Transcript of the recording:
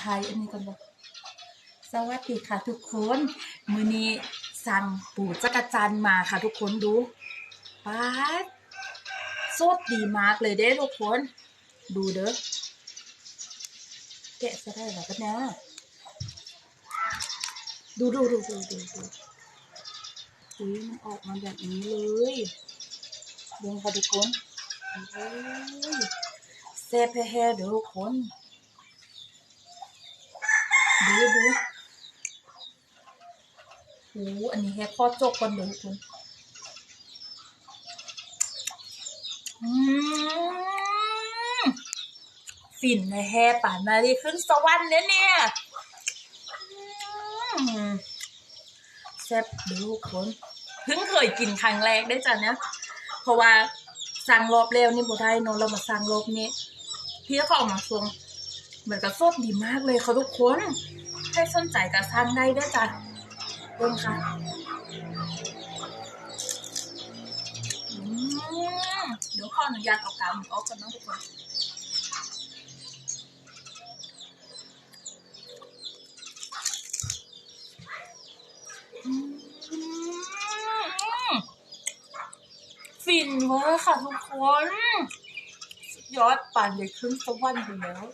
ไทยอันนี้ก่อนบอกสวัสดีค่ะทุกคนมือนี้สั่งปูจักรจันมาค่ะทุกคนดูป๊าสดดีมากเลยเด้ทุกคน ดูเด้อแกะจะได้หรอกันนะดูดูดูดูดูดูอุ้ยมันออกมาแบบนี้เลยดูค่ะทุกคนโอ้ยแซ่บแฮ่เด้อทุกคน ดูดูโอ้อันนี้แค่ข้อจกก่อนเดียวคุณอืมฝิ่นในแฮป่านมาดีขึ้นสวรรค์เนี่ยเนี่ยแซ่บดูคนเพิ่งเคยกินครั้งแรกได้จ้ะเนี่ยเพราะว่าสั่งรอบเร็วนี่บ่ได้นอะเรามาสั่งรอบนี้พี่เขาออกมาส่ง เหมือนกับสดดีมากเลยค่ะทุกคนให้สนใจกับสั่งได้ด้วยจ้ะเบิ่งค่ะเดี๋ยวขออนุญาตเอากาวมันออกก่อนนาะทุกคนฟินเวอร์ค่ะทุกคน สุดยอดปั่นเลยครึ่งสวรรค์ไปแล้ว